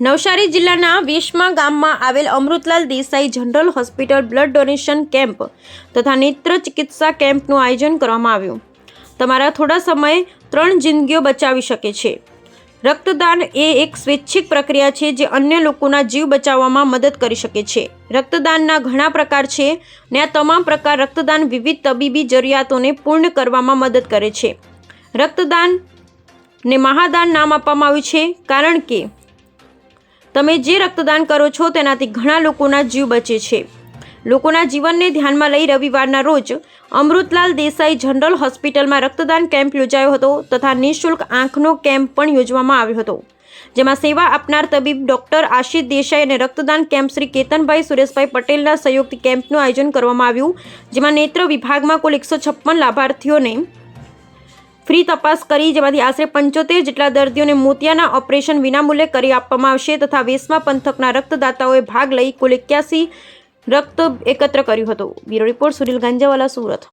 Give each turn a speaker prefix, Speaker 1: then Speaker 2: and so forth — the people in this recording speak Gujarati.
Speaker 1: નવસારી જિલ્લાના વેશમા ગામમાં આવેલ Amritlal Desai general hospital blood donation camp તથા નેત્ર ચિકિત્સા કેમ્પનું આયોજન કરવામાં આવ્યું. તમારા થોડા સમય ત્રણ જિંદગીઓ બચાવી શકે છે. રક્તદાન એ એક સ્વૈચ્છિક પ્રક્રિયા છે જે અન્ય લોકોના જીવ બચાવવામાં મદદ કરી શકે છે. રક્તદાનના ઘણા પ્રકાર છે ને આ તમામ પ્રકાર રક્તદાન વિવિધ તબીબી જરૂરિયાતોને પૂર્ણ કરવામાં મદદ કરે છે. રક્તદાન ને મહાદાન નામ આપવામાં આવ્યું છે કારણ કે તમે જે રક્તદાન કરો છો તેનાથી ઘણા લોકોના જીવ બચે છે. લોકોના જીવનને ધ્યાનમાં લઈ રવિવારના રોજ અમૃતલાલ દેસાઈ જનરલ હોસ્પિટલમાં રક્તદાન કેમ્પ યોજાયો હતો તથા નિઃશુલ્ક આંખનો કેમ્પ પણ યોજવામાં આવ્યો હતો. જેમાં સેવા આપનાર તબીબ ડોક્ટર આશિષ દેસાઈ અને રક્તદાન કેમ્પ શ્રી કેતનભાઈ સુરેશભાઈ પટેલના સંયુક્ત કેમ્પનું આયોજન કરવામાં આવ્યું, જેમાં નેત્ર વિભાગમાં કુલ એકસો છપ્પન લાભાર્થીઓને ફ્રી તપાસ કરી, જેમાંથી આશરે પંચોતેર જેટલા દર્દીઓને મોતિયાના ઓપરેશન વિનામૂલ્યે કરી આપવામાં આવશે તથા વેસમા પંથકના રક્તદાતાઓએ ભાગ લઈ કુલ એક્યાસી રક્ત એકત્ર કર્યું હતું. Bureau report Sunil Ganjawala, Surat.